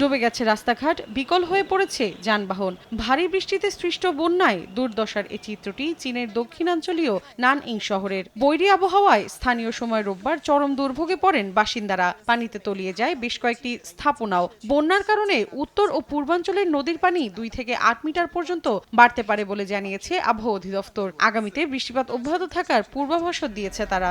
ডুবে গেছে রাস্তাঘাট, বিকল হয়ে পড়েছে যানবাহন। ভারী বৃষ্টিতে সৃষ্ট বন্যায় দুর্দশার এই চিত্রটি চীনের দক্ষিণাঞ্চলীয় নান ইং শহরের। বৈরী আবহাওয়ায় স্থানীয় সময় রোববার চরম দুর্ভোগে পড়েন বাসিন্দারা। পানিতে তলিয়ে যায় বেশ কয়েকটি স্থাপনাও। বন্যার কারণে উত্তর ও পূর্বাঞ্চলের নদীর পানি দুই থেকে আট মিটার পর্যন্ত বাড়তে পারে বলে জানিয়েছে আবহাওয়া অধিদপ্তর। আগামীতে বৃষ্টিপাত অব্যাহত থাকার পূর্বাভাসও দিয়েছে তারা।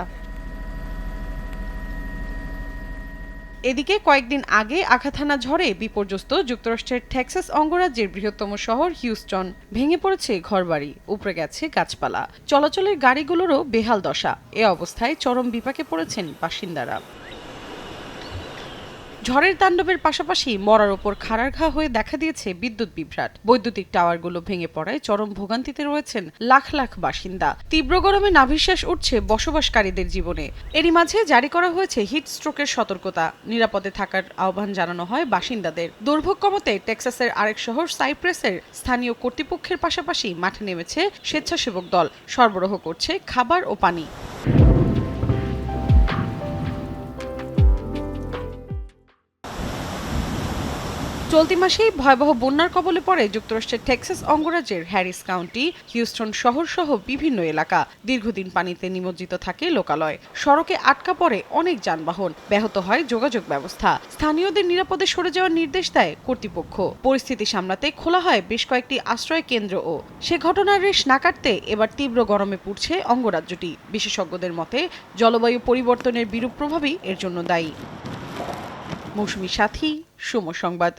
এদিকে কয়েকদিন আগে আখাথানা ঝড়ে বিপর্যস্ত যুক্তরাষ্ট্রের টেক্সাস অঙ্গরাজ্যের বৃহত্তম শহর হিউস্টন ভেঙে পড়েছে ঘরবাড়ি উপরে গেছে গাছপালা। চলাচলের গাড়িগুলোরও বেহাল দশা। এ অবস্থায় চরম বিপাকে পড়েছেন বাসিন্দারা। ঝড়ের তাণ্ডবের পাশাপাশি মরার ওপর খাড়ার ঘা হয়ে দেখা দিয়েছে বিদ্যুৎ বিভ্রাট। বৈদ্যুতিক টাওয়ারগুলো ভেঙে পড়ায় চরম ভোগান্তিতে রয়েছেন লাখ লাখ বাসিন্দা। তীব্র গরমে নাভিশ্বাস উঠছে বসবাসকারীদের জীবনে। এরই মাঝে জারি করা হয়েছে হিট স্ট্রোকের সতর্কতা। নিরাপদে থাকার আহ্বান জানানো হয় বাসিন্দাদের। দুর্ভোগ কমাতে টেক্সাসের আরেক শহর সাইপ্রেসের স্থানীয় কর্তৃপক্ষের পাশাপাশি মাঠে নেমেছে স্বেচ্ছাসেবক দল। সরবরাহ করছে খাবার ও পানি। চলতি মাসেই ভয়াবহ বন্যার কবলে পড়ে যুক্তরাষ্ট্রের টেক্সাস অঙ্গরাজ্যের হ্যারিস কাউন্টি, হিউস্টন শহর সহ বিভিন্ন এলাকা। দীর্ঘদিন পানিতে নিমজ্জিত থাকে লোকালয়। সড়কে আটকা পড়ে অনেক যানবাহন। ব্যাহত হয় যোগাযোগ ব্যবস্থা। স্থানীয়দের নিরাপদে সরে যাওয়ার নির্দেশ দেয় কর্তৃপক্ষ। পরিস্থিতি সামলাতে খোলা হয় বেশ কয়েকটি আশ্রয় কেন্দ্রও সে ঘটনার রেশ না কাটতে এবার তীব্র গরমে পুড়ছে অঙ্গরাজ্যটি। বিশেষজ্ঞদের মতে, জলবায়ু পরিবর্তনের বিরূপ প্রভাবই এর জন্য দায়ী। মৌসুমী সাথী, সুম সংবাদ।